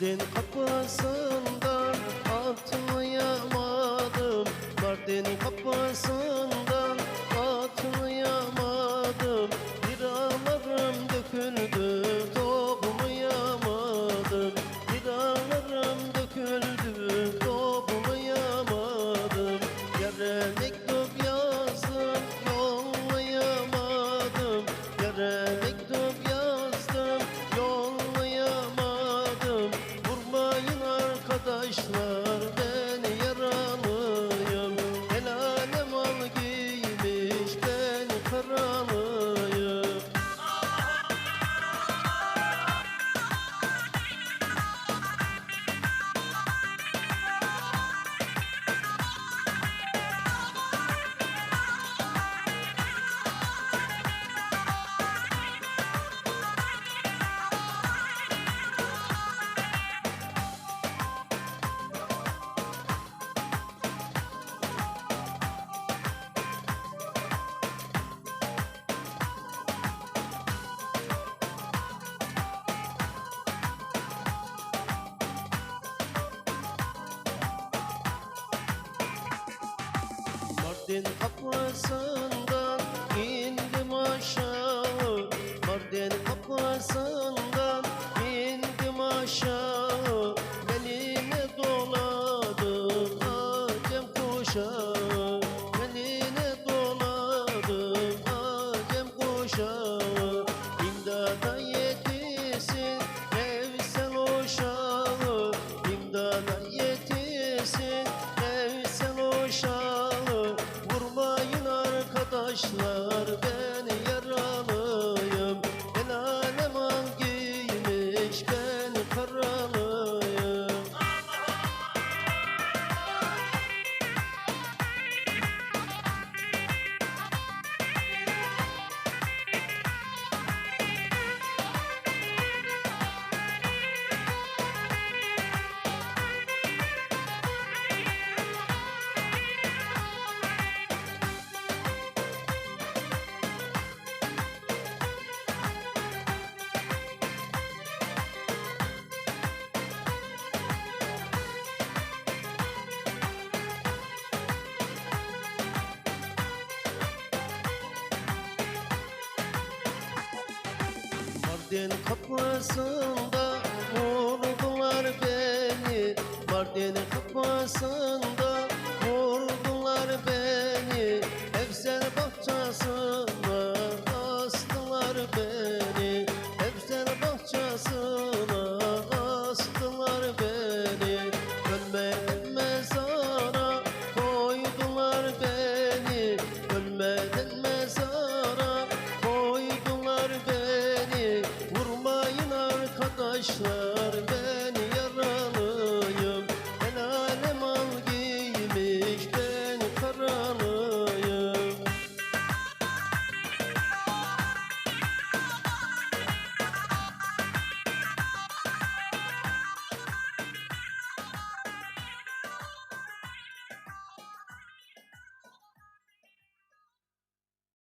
Mardin kapısından atlayamadım Mardin kapısından Mardin kapısından indim aşağı. Mardin kapısından indim aşağı. Mardin kapısında vurdular beni. Mardin kapısında